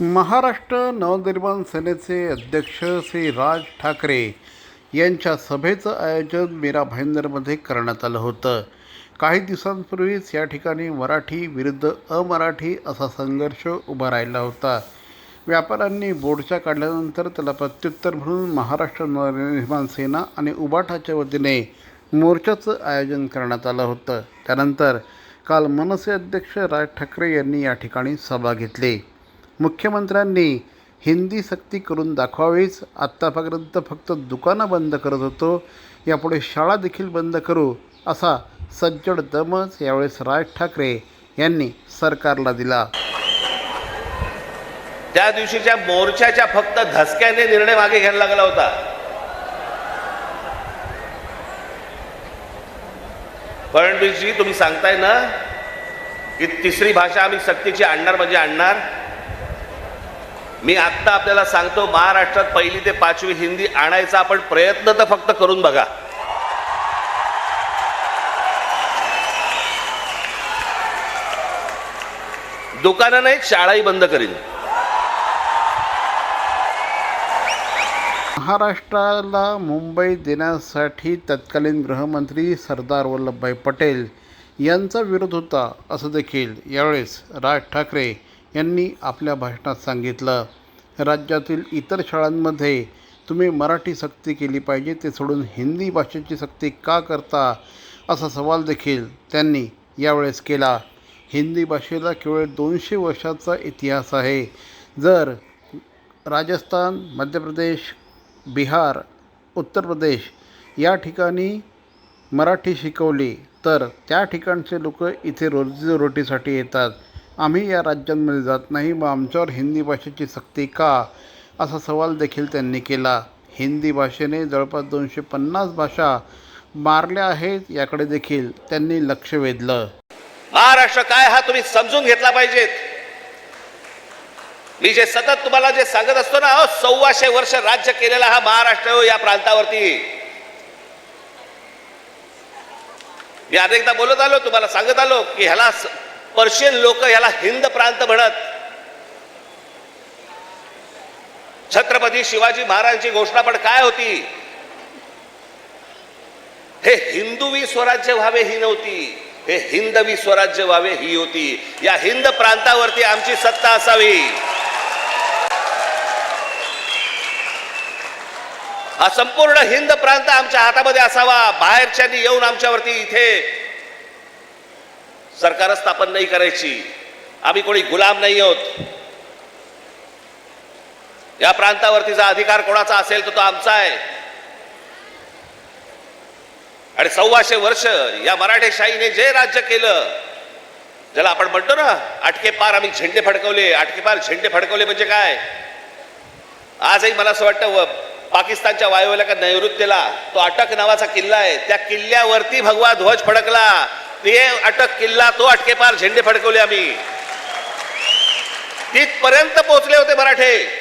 महाराष्ट्र नवनिर्माण सेनेचे अध्यक्ष श्री राज ठाकरे यांच्या सभेचं आयोजन मीरा भाईंदरमध्ये करण्यात आलं होतं. काही दिवसांपूर्वीच या ठिकाणी मराठी विरुद्ध अमराठी असा संघर्ष उभा राहिला होता. व्यापाऱ्यांनी बोर्डच्या काढल्यानंतर त्याला प्रत्युत्तर म्हणून महाराष्ट्र नवनिर्माण सेना आणि उबाठाच्या वतीने मोर्चाचं आयोजन करण्यात आलं होतं. त्यानंतर काल मनसे अध्यक्ष राज ठाकरे यांनी या ठिकाणी सभा घेतली. मुख्यमंत्र्यांनी हिंदी सक्ती करून दाखवावीच. आत्तापर्यंत फक्त दुकानं बंद करत होतो. यापुढे शाळा देखील बंद करू असा सज्जड दमच यावेळेस राज ठाकरे यांनी सरकारला दिला. त्या दिवशीच्या मोर्चाच्या फक्त धसक्याने निर्णय मागे घ्यायला लागला होता. फडणवीसजी तुम्ही सांगताय ना की तिसरी भाषा आम्ही सक्तीची आणणार म्हणजे आणणार? मी आत्ता आपल्याला सांगतो महाराष्ट्रात पहिली ते पाचवी हिंदी आणायचा आपण प्रयत्न तर फक्त करून बघा. दुकानं नाहीत शाळाही बंद करीन. महाराष्ट्राला मुंबई देण्यासाठी तत्कालीन गृहमंत्री सरदार वल्लभभाई पटेल यांचा विरोध होता असं देखील यावेळेस राज ठाकरे यांनी आपल्या भाषणात सांगितलं राज्यातील इतर शाळांमध्ये तुम्ही मराठी सक्ती केली पाहिजे ते सोडून हिंदी भाषेची सक्ती का करता? असा सवाल देखील त्यांनी यावेळेस केला. हिंदी भाषेला केवळ दोनशे वर्षाचा इतिहास आहे. जर राजस्थान मध्य प्रदेश बिहार उत्तर प्रदेश या ठिकाणी मराठी शिकवली तर त्या ठिकाणचे लोक इथे रोजीरोटीसाठी येतात. आम्ही या राज्यांमध्ये जात नाही मग आमच्यावर हिंदी भाषेची सक्ती का? असा सवाल देखील त्यांनी केला. हिंदी भाषेने जवळपास दोनशे पन्नास भाषा मारल्या आहेत याकडे देखील त्यांनी लक्ष वेधलं. महाराष्ट्र काय हा तुम्ही समजून घेतला पाहिजेत? मी जे सतत तुम्हाला जे सांगत असतो ना सव्वाशे वर्ष राज्य केलेला हा महाराष्ट्र हो या प्रांतावरती. मी अनेकदा बोलत आलो तुम्हाला सांगत आलो की ह्याला स- पर्शियन लोक याला हिंद प्रांत म्हणत. छत्रपती शिवाजी महाराजांची घोषणा पण काय होती? हे हिंदुवी स्वराज्य व्हावे ही नव्हती. हे हिंदवी स्वराज्य व्हावे ही होती. या हिंद प्रांतावरती आमची सत्ता असावी. हा संपूर्ण हिंद प्रांत आमच्या हातामध्ये असावा. बाहेरच्यांनी येऊन आमच्यावरती इथे सरकार स्थापन नाही करायची. आम्ही कोणी गुलाम नाही आहोत. या प्रांतावरतीचा अधिकार कोणाचा असेल तर तो आमचा आहे. आणि सव्वाशे वर्ष या मराठेशाहीने जे राज्य केलं ज्याला आपण म्हणतो ना आटके पार आम्ही झेंडे फडकवले आटके पार झेंडे फडकवले म्हणजे काय? आजही मला असं वाटतं पाकिस्तानच्या वायुव्याला का नैऋत्यला तो अटक नावाचा किल्ला आहे. त्या किल्ल्यावरती भगवा ध्वज फडकला. ते अटक किल्ला तो अटकेपार झेंडे फडकवले आम्ही. तिथपर्यंत पोहोचले होते मराठे.